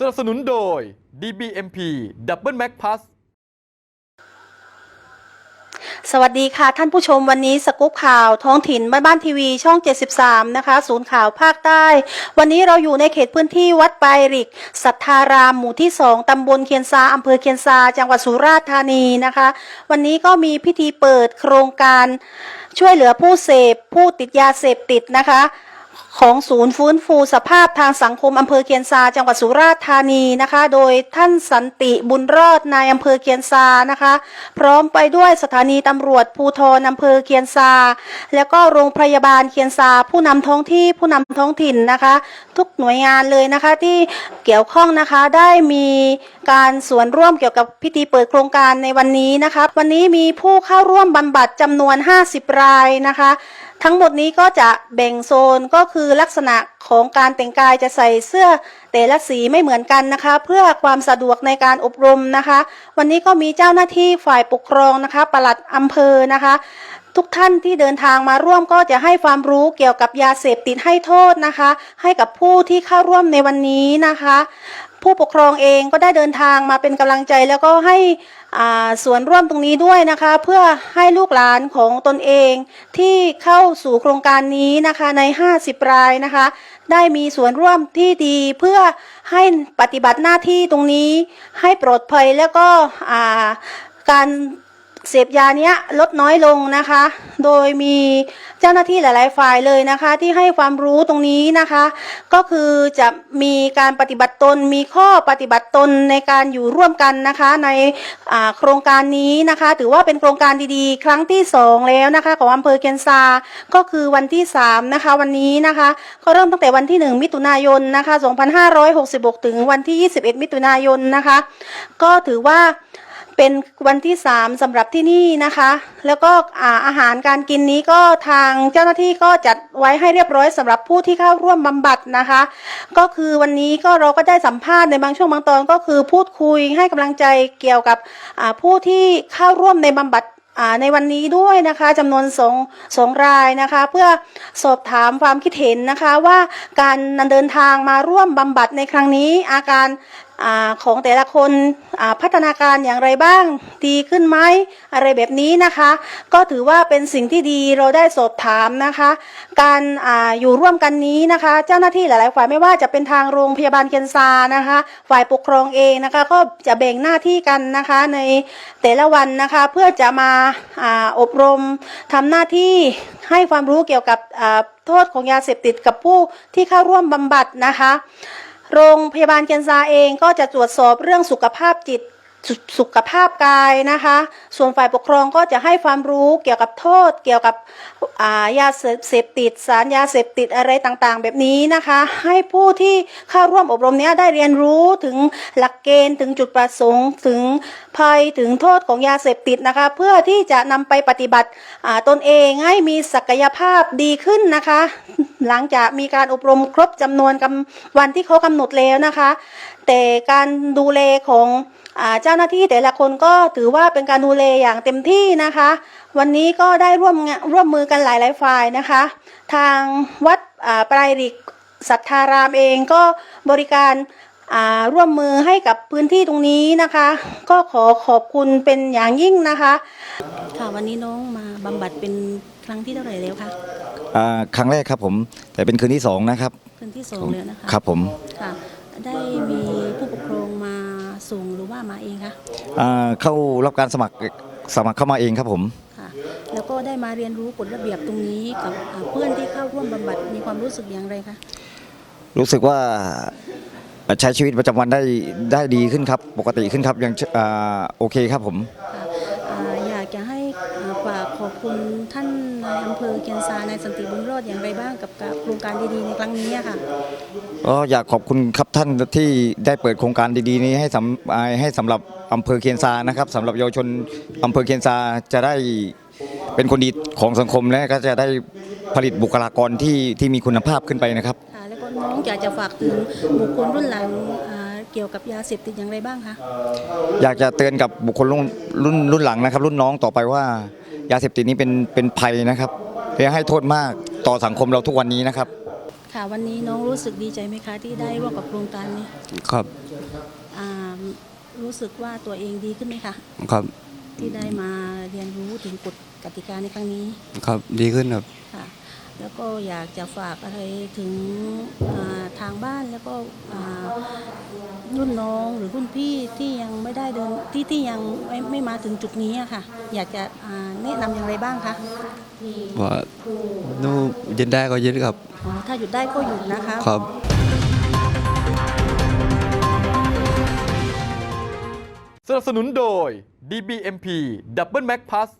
สนับสนุนโดย DBMP Double Mac Plus สวัสดีค่ะท่านผู้ชมวันนี้สกู๊ปข่าวท้องถิ่นบ้านบ้านทีวีช่อง 73 นะคะ ศูนย์ข่าวภาคใต้ วันนี้เราอยู่ในเขตพื้นที่วัดปลายริกสัทธารามหมู่ที่ 2 ตำบลเคียนซาอำเภอเคียนซา จังหวัดสุราษฎร์ธานีนะคะ วันนี้ก็มีพิธีเปิดโครงการช่วยเหลือผู้เสพผู้ติดยาเสพติดนะคะ ของศูนย์ฟื้นฟูสภาพทางสังคมอำเภอเคียนซาจังหวัดสุราษฎร์ธานีนะคะ โดยท่านสันติบุญรอดนายอำเภอเคียนซานะคะ พร้อมไปด้วยสถานีตำรวจภูธรอำเภอเคียนซา แล้วก็โรงพยาบาลเคียนซา ผู้นำท้องที่ผู้นำท้องถิ่นนะคะ ทุกหน่วยงานเลยนะคะที่เกี่ยวข้องนะคะได้มีการส่วนร่วมเกี่ยวกับพิธีเปิดโครงการในวันนี้นะคะวันนี้มีผู้เข้าร่วมบำบัดจำนวน 50 รายนะคะ ทั้งหมดนี้ก็จะแบ่งโซนก็คือลักษณะของการแต่งกายจะใส่เสื้อแต่ละสีไม่เหมือนกันนะคะ เพื่อความสะดวกในการอบรมนะคะ วันนี้ก็มีเจ้าหน้าที่ฝ่ายปกครองนะคะปลัดอำเภอนะคะ ทุกท่านที่เดินทางมาร่วมก็จะให้ความรู้เกี่ยวกับยาเสพติดให้โทษนะคะ ให้กับผู้ที่เข้าร่วมในวันนี้นะคะ ผู้ปกครองเองก็ได้เดินทางมาเป็นกำลังใจแล้วก็ให้ ส่วนร่วมตรงนี้ด้วยนะคะ เพื่อให้ลูกหลานของตนเองที่เข้าสู่โครงการนี้นะคะใน 50 รายนะคะ ได้มีส่วนร่วมที่ดีเพื่อให้ปฏิบัติหน้าที่ตรงนี้ให้ปลอดภัยแล้วก็การ เสพยาเนี้ยลดน้อยลงนะคะ โดยมีเจ้าหน้าที่หลาย ๆ ฝ่ายเลยนะคะ ที่ให้ความรู้ตรงนี้นะคะ ก็คือจะมีการปฏิบัติตนมีข้อปฏิบัติตนในการอยู่ร่วมกันนะคะ ในโครงการนี้นะคะ ถือว่าเป็นโครงการดีๆ ครั้งที่สองแล้วนะคะ ของอำเภอเกนซา ก็คือวันที่สามนะคะ วันนี้นะคะ ก็เริ่มตั้งแต่วันที่หนึ่งมิถุนายนนะคะ 2566 ถึงวันที่ 21 มิถุนายนนะคะ ก็ถือว่า เป็นวันที่3สำหรับที่นี่นะคะ แล้วก็อาอาหารการกินนี้ก็ทางเจ้าหน้าที่ก็จัดไว้ให้เรียบร้อยสำหรับผู้ที่เข้าร่วมบำบัดนะคะ ก็คือวันนี้ก็เราก็ได้สัมภาษณ์ในบางช่วงบางตอนก็คือพูดคุยให้กำลังใจเกี่ยวกับผู้ที่เข้าร่วมในบำบัดในวันนี้ด้วยนะคะจำนวนสองสองรายนะคะ เพื่อสอบถามความคิดเห็นนะคะว่าการเดินทางมาร่วมบำบัดในครั้งนี้อาการอของแต่ละคนพัฒนาการอย่างไรบ้างดีขึ้นไหมอะไรแบบนี้นะคะ ก็ถือว่าเป็นสิ่งที่ดีเราได้สอบถามนะคะ การออยู่ร่วมกันนี้นะคะ เจ้าหน้าที่หลาย ๆ ฝ่ายไม่ว่าจะเป็นทางโรงพยาบาลเคียนซานะคะ ฝ่ายปกครองเองนะคะ ก็จะแบ่งหน้าที่กันนะคะในแต่ละวันนะคะเพื่อจะมาออบรมทำหน้าที่ให้ความรู้เกี่ยวกับโทษของยาเสพติดกับผู้ที่เข้าร่วมบำบัดนะคะ โรงพยาบาลเกียนซาเองก็จะตรวจสอบเรื่องสุขภาพจิต สุขภาพกายนะคะ ส่วนฝ่ายปกครองก็จะให้ความรู้เกี่ยวกับโทษ เกี่ยวกับายาเสพติดสารยาเสพติดอะไรต่างๆ แบบนี้นะคะ ให้ผู้ที่เข้าร่วมอบรมนี้ได้เรียนรู้ถึงหลักเกณฑ์ถึงจุดประสงค์ถึงภัยถึงโทษของยาเสพติดนะคะ เพื่อที่จะนำไปปฏิบัติตนเองให้มีศักยภาพดีขึ้นนะคะ หลังจากมีการอบรมครบจำนวนกำวันที่เขากำหนดแล้วนะคะ แต่การดูแลของอเจ้าหน้าที่แต่ละคนก็ถือว่าเป็นการดูแลอย่างเต็มที่นะคะ วันนี้ก็ได้ร่วมงานร่วมมือกันหลายๆฝ่ายนะคะ ทางวัดอ่าปลายริกสัทธารามเองก็บริการอ่าร่วมมือให้กับพื้นที่ตรงนี้นะคะ ก็ขอขอบคุณเป็นอย่างยิ่งนะคะค่ะวันนี้น้องมาบำบัดเป็นครั้งที่เท่าไหร่แล้วคะอ่าครั้งแรกครับผมแต่เป็นคืนที่สองนะครับคืนที่สองแล้วนะคะครับผมค่ะได้มีผู้ปกครองมา ส่งหรือว่ามาเองคะอ่าเข้ารับการสมัครสมัครเข้ามาเองครับผมค่ะแล้วก็ได้มาเรียนรู้กฎระเบียบตรงนี้กับอ่าเพื่อนที่เข้าร่วมบำบัดมีความรู้สึกอย่างไรคะรู้สึกว่าใช้ชีวิตประจำวันได้ได้ดีขึ้นครับ ปกติขึ้นครับยังอ่าโอเคครับผม ค่ะอ่าอยากจะให้อ่าฝากขอบคุณท่านนาย อำเภอเกียนซานายสันติบุญรอดอย่างไรบ้างกับกับโครงการดีๆในครั้งนี้อะค่ะก็อยากขอบคุณครับท่านที่ได้เปิดโครงการดีๆ นี้ให้สำอ่าให้สำหรับอำเภอเคียนซานะครับสำหรับเยาวชนอำเภอเคียนซาจะได้เป็นคนดีของสังคมและก็จะได้ผลิตบุคลากรที่ที่มีคุณภาพขึ้นไปนะครับค่ะแล้วก็น้องอยากจะฝากถึงบุคคลรุ่นหลังอ่าเกี่ยวกับยาเสพติดอย่างไรบ้างคะอยากจะเตือนกับบุคคลรุ่นรุ่นรุ่นหลังนะครับ รุ่นน้องต่อไปว่า ยาเสพติดนี้เป็นเป็นภัยนะครับและให้โทษมากต่อสังคมเราทุกวันนี้นะครับ ค่ะวันนี้น้องรู้สึกดีใจไหมคะที่ได้ร่วมกับโครงการนี้ครับอ่ารู้สึกว่าตัวเองดีขึ้นไหมคะครับที่ได้มาเรียนรู้ถึงกฎกติกาในครั้งนี้ ครับดีขึ้นครับค่ะ แล้วก็อยากจะฝากอะไรถึงอ่าทางบ้านแล้วก็อ่ารุ่นน้องหรือรุ่นพี่ที่ยังไม่ได้เดินที่ที่ยังไม่ไม่มาถึงจุดนี้อะค่ะ อยากจะอ่าแนะนำอย่างไรบ้างคะว่านู่ยืนได้ก็ยืนครับอ๋อถ้าหยุดได้ก็หยุดนะคะครับสนับสนุนโดย DBMP Double Mac Plus